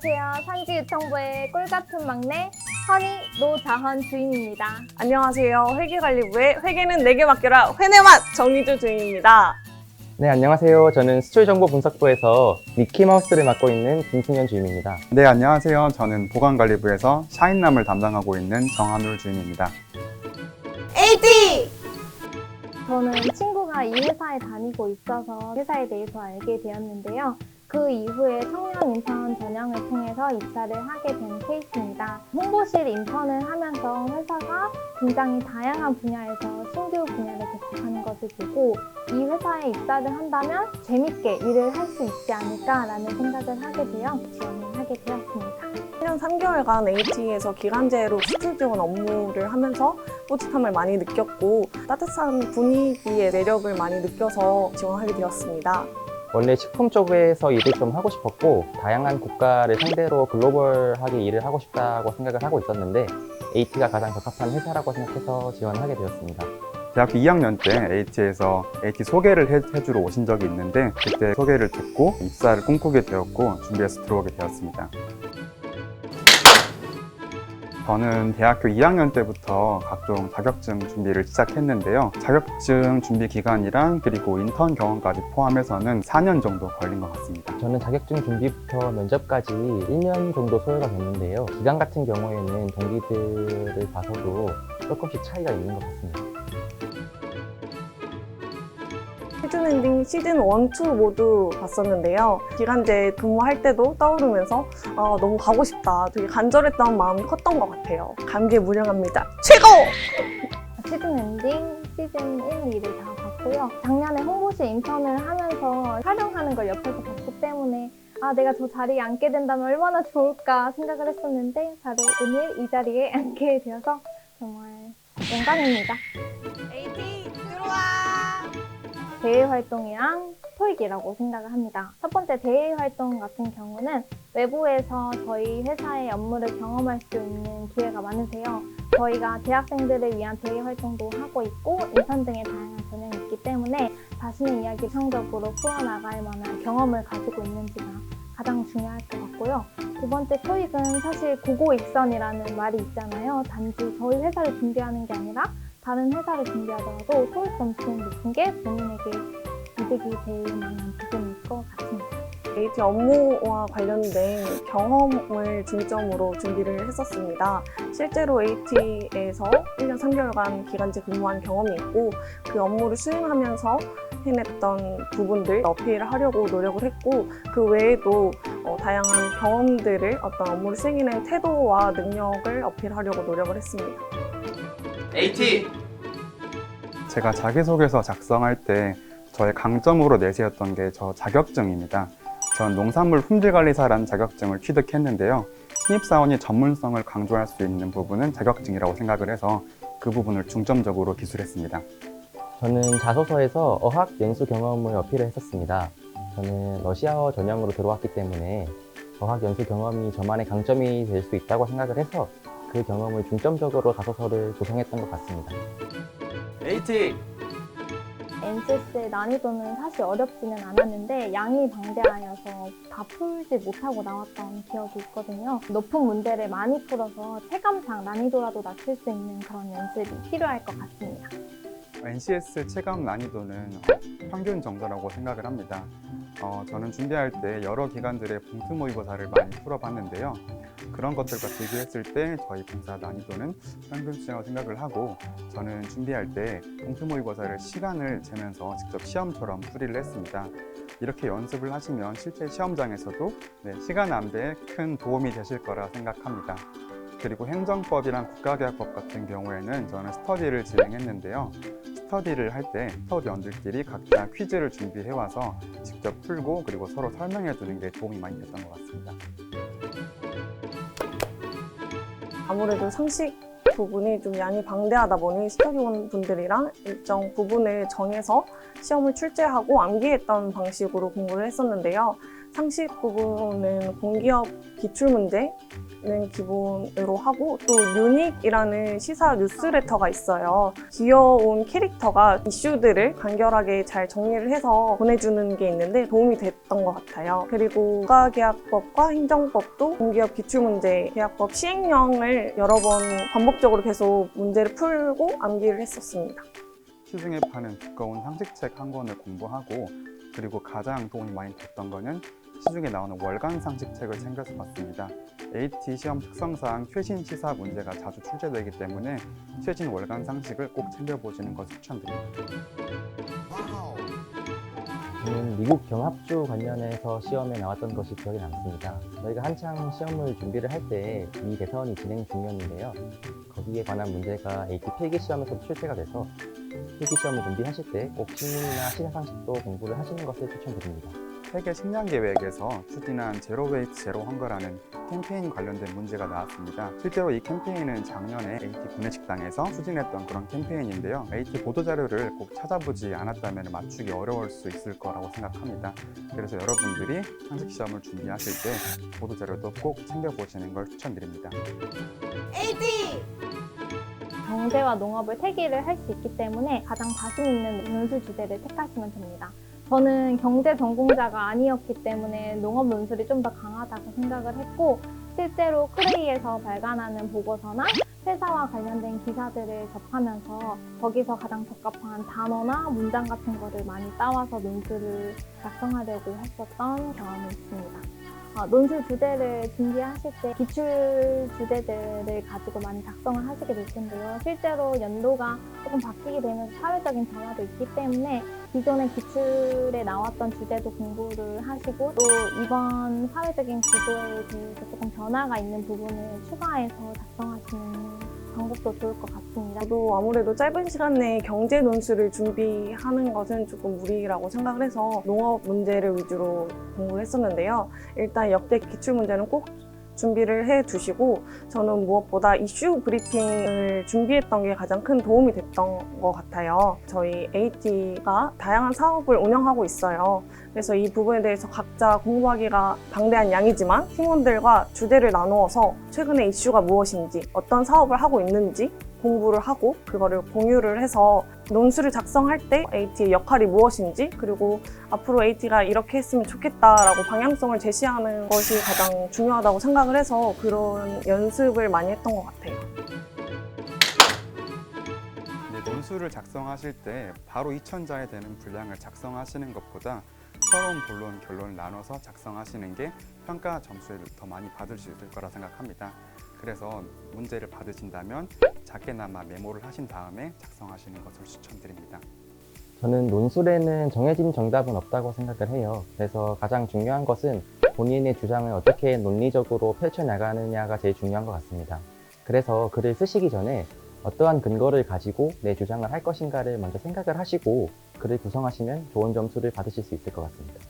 안녕하세요. 산지 유통부의 꿀같은 막내 허니 노자헌 주인입니다. 안녕하세요. 회계관리부의 회계는 내게 맡겨라 회내맛 정희주 주인입니다. 네, 안녕하세요. 저는 수출정보분석부에서 미키마우스를 맡고 있는 김승현 주임입니다. 네, 안녕하세요. 저는 보관관리부에서 샤인남을 담당하고 있는 정한울 주임입니다. AD! 저는 친구가 이 회사에 다니고 있어서 회사에 대해서 알게 되었는데요. 그 이후에 청년 인턴 전형을 통해서 입사를 하게 된 케이스입니다. 홍보실 인턴을 하면서 회사가 굉장히 다양한 분야에서 신규 분야를 개척하는 것을 보고 이 회사에 입사를 한다면 재밌게 일을 할 수 있지 않을까라는 생각을 하게 되어 지원을 하게 되었습니다. 1년 3개월간 AT에서 기간제로 수출 지원 업무를 하면서 뿌듯함을 많이 느꼈고 따뜻한 분위기의 매력을 많이 느껴서 지원하게 되었습니다. 원래 식품 쪽에서 일을 좀 하고 싶었고, 다양한 국가를 상대로 글로벌하게 일을 하고 싶다고 생각을 하고 있었는데, AT가 가장 적합한 회사라고 생각해서 지원하게 되었습니다. 대학교 2학년 때 AT에서 AT 소개를 해, 해주러 오신 적이 있는데 그때 소개를 듣고 입사를 꿈꾸게 되었고 준비해서 들어오게 되었습니다. 저는 대학교 2학년 때부터 각종 자격증 준비를 시작했는데요. 자격증 준비 기간이랑 그리고 인턴 경험까지 포함해서는 4년 정도 걸린 것 같습니다. 저는 자격증 준비부터 면접까지 1년 정도 소요가 됐는데요. 기간 같은 경우에는 동기들을 봐서도 조금씩 차이가 있는 것 같습니다. 시즌 엔딩 시즌 1, 2 모두 봤었는데요. 기간제 근무할 때도 떠오르면서 아, 너무 가고 싶다. 되게 간절했던 마음이 컸던 것 같아요. 감개무량합니다. 최고! 시즌 엔딩, 시즌 1, 2를 다 봤고요. 작년에 홍보실 인턴을 하면서 촬영하는 걸 옆에서 봤기 때문에 아 내가 저 자리에 앉게 된다면 얼마나 좋을까 생각을 했었는데 바로 오늘 이 자리에 앉게 되어서 정말 영광입니다. 대외 활동이랑 토익이라고 생각을 합니다. 첫 번째 대외 활동 같은 경우는 외부에서 저희 회사의 업무를 경험할 수 있는 기회가 많으세요. 저희가 대학생들을 위한 대외 활동도 하고 있고 인턴 등의 다양한 전형이 있기 때문에 자신의 이야기를 성적으로 풀어나갈 만한 경험을 가지고 있는지가 가장 중요할 것 같고요. 두 번째 토익은 사실 고고익선이라는 말이 있잖아요. 단지 저희 회사를 준비하는 게 아니라 다른 회사를 준비하더라도 토익 점수는 높은 게 본인에게 이득이 될 만한 부분일 것 같습니다. AT 업무와 관련된 경험을 중점으로 준비를 했었습니다. 실제로 AT에서 1년 3개월간 기간제 근무한 경험이 있고 그 업무를 수행하면서 해냈던 부분들 어필을 하려고 노력을 했고 그 외에도 어, 다양한 경험들을 어떤 업무를 수행해낸 태도와 능력을 어필하려고 노력을 했습니다. AT 제가 자기소개서 작성할 때 저의 강점으로 내세웠던 게 저 자격증입니다. 전 농산물 품질관리사라는 자격증을 취득했는데요. 신입사원이 전문성을 강조할 수 있는 부분은 자격증이라고 생각을 해서 그 부분을 중점적으로 기술했습니다. 저는 자소서에서 어학 연수 경험을 어필을 했었습니다. 저는 러시아어 전형으로 들어왔기 때문에 어학 연수 경험이 저만의 강점이 될 수 있다고 생각을 해서 그 경험을 중점적으로 자소서를 구성했던 것 같습니다. AT NCS의 난이도는 사실 어렵지는 않았는데 양이 방대하여서 다 풀지 못하고 나왔던 기억이 있거든요. 높은 문제를 많이 풀어서 체감상 난이도라도 낮출 수 있는 그런 연습이 필요할 것 같습니다. NCS 체감 난이도는 평균 정도라고 생각을 합니다. 어, 저는 준비할 때 여러 기관들의 봉투 모의고사를 많이 풀어봤는데요. 그런 것들과 비교했을 때 저희 봉사 난이도는 평균치라고 생각을 하고 저는 준비할 때 봉투 모의고사를 시간을 재면서 직접 시험처럼 풀이를 했습니다. 이렇게 연습을 하시면 실제 시험장에서도 네, 시간 안배에 큰 도움이 되실 거라 생각합니다. 그리고 행정법이랑 국가계약법 같은 경우에는 저는 스터디를 진행했는데요. 스터디를 할 때 스터디 원들끼리 각자 퀴즈를 준비해 와서 직접 풀고 그리고 서로 설명해 주는 게 도움이 많이 됐던 것 같습니다. 아무래도 상식 부분이 좀 양이 방대하다 보니 스터디원 분들이랑 일정 부분을 정해서 시험을 출제하고 암기했던 방식으로 공부를 했었는데요. 상식 부분은 공기업 기출 문제는 기본으로 하고 또 유닉이라는 시사 뉴스레터가 있어요. 귀여운 캐릭터가 이슈들을 간결하게 잘 정리를 해서 보내주는 게 있는데 도움이 됐던 것 같아요. 그리고 국가계약법과 행정법도 공기업 기출 문제 계약법 시행령을 여러 번 반복적으로 계속 문제를 풀고 암기를 했었습니다. 시중에 파는 두꺼운 상식책 한 권을 공부하고 그리고 가장 도움이 많이 됐던 거는 시중에 나오는 월간 상식책을 챙겨서 봤습니다. AT 시험 특성상 최신 시사 문제가 자주 출제되기 때문에 최신 월간 상식을 꼭 챙겨보시는 것을 추천드립니다. 저는 미국 경합주 관련해서 시험에 나왔던 것이 기억에 남습니다. 저희가 한창 시험을 준비를 할때미 대선이 진행 중이었는데요. 거기에 관한 문제가 AT 필기 시험에서 출제가 돼서 필기 시험을 준비하실 때꼭 신문이나 시사상식도 공부를 하시는 것을 추천드립니다. 세계 식량 계획에서 추진한 제로 웨이트 제로 헝거라는 캠페인 관련된 문제가 나왔습니다. 실제로 이 캠페인은 작년에 AT 구내식당에서 추진했던 그런 캠페인인데요. AT 보도 자료를 꼭 찾아보지 않았다면 맞추기 어려울 수 있을 거라고 생각합니다. 그래서 여러분들이 상식 시험을 준비하실 때 보도 자료도 꼭 챙겨보시는 걸 추천드립니다. 경제와 농업을 태기를 할 수 있기 때문에 가장 자신 있는 논술 주제를 택하시면 됩니다. 저는 경제 전공자가 아니었기 때문에 농업 논술이 좀 더 강하다고 생각을 했고 실제로 크레이에서 발간하는 보고서나 회사와 관련된 기사들을 접하면서 거기서 가장 적합한 단어나 문장 같은 거를 많이 따와서 논술을 작성하려고 했었던 경험이 있습니다. 어, 논술 주제를 준비하실 때 기출 주제들을 가지고 많이 작성을 하시게 될 텐데요. 실제로 연도가 조금 바뀌게 되면서 사회적인 변화도 있기 때문에 기존의 기출에 나왔던 주제도 공부를 하시고 또 이번 사회적인 구조에 대해서 조금 변화가 있는 부분을 추가해서 작성하시는 방법도 좋을 것 같습니다. 저도 아무래도 짧은 시간 내에 경제 논술을 준비하는 것은 조금 무리라고 생각을 해서 농업 문제를 위주로 공부를 했었는데요. 일단 역대 기출 문제는 꼭 준비를 해 두시고 저는 무엇보다 이슈 브리핑을 준비했던 게 가장 큰 도움이 됐던 것 같아요. 저희 AT가 다양한 사업을 운영하고 있어요. 그래서 이 부분에 대해서 각자 공부하기가 방대한 양이지만 팀원들과 주제를 나누어서 최근의 이슈가 무엇인지 어떤 사업을 하고 있는지 공부를 하고 그거를 공유를 해서 논술을 작성할 때 AT의 역할이 무엇인지 그리고 앞으로 AT가 이렇게 했으면 좋겠다라고 방향성을 제시하는 것이 가장 중요하다고 생각을 해서 그런 연습을 많이 했던 것 같아요. 이제 논술을 작성하실 때 바로 2천자에 되는 분량을 작성하시는 것보다 서론, 본론, 결론을 나눠서 작성하시는 게 평가 점수를 더 많이 받을 수 있을 거라 생각합니다. 그래서 문제를 받으신다면 작게나마 메모를 하신 다음에 작성하시는 것을 추천드립니다. 저는 논술에는 정해진 정답은 없다고 생각을 해요. 그래서 가장 중요한 것은 본인의 주장을 어떻게 논리적으로 펼쳐나가느냐가 제일 중요한 것 같습니다. 그래서 글을 쓰시기 전에 어떠한 근거를 가지고 내 주장을 할 것인가를 먼저 생각을 하시고 글을 구성하시면 좋은 점수를 받으실 수 있을 것 같습니다.